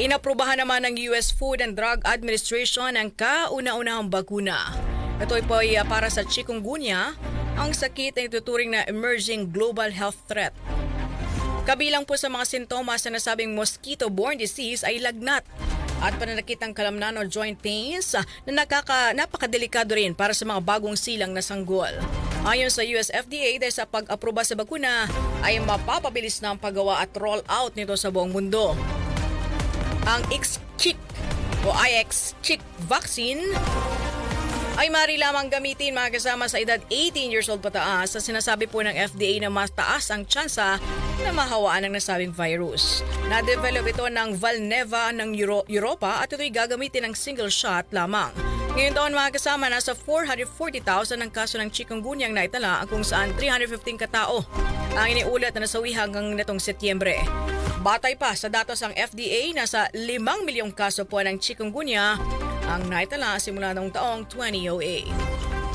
Inaprubahan naman ng US Food and Drug Administration ang kauna-unahang bakuna. Ito po ay ah, para sa chikungunya, ang sakit na ituturing na emerging global health threat. Kabilang po sa mga sintomas na nasabing mosquito-borne disease ay lagnat at pananakit ng kalamnan o joint pains ah, na nakaka, napakadelikado rin para sa mga bagong silang na sanggol. Ayon sa US FDA, dahil sa pag-aproba sa bakuna ay mapapabilis na ang paggawa at roll out nito sa buong mundo. Ang Ix-Chick o IX-Chick vaccine ay mari lamang gamitin mga kasama sa edad 18 years old pataas sa sinasabi po ng FDA na mas taas ang tsansa na mahawaan ng nasabing virus. Na-develop ito ng Valneva ng Euro- Europa at ito'y gagamitin ng single shot lamang. Ngayon taon mga kasama, nasa 440,000 ang kaso ng chikungunya ang naitala kung saan 315 katao ang iniulat na nasawi hanggang netong Setyembre. Batay pa sa datos ng FDA, nasa 5 milyong kaso po ng chikungunya ang naitala simula noong taong 2008.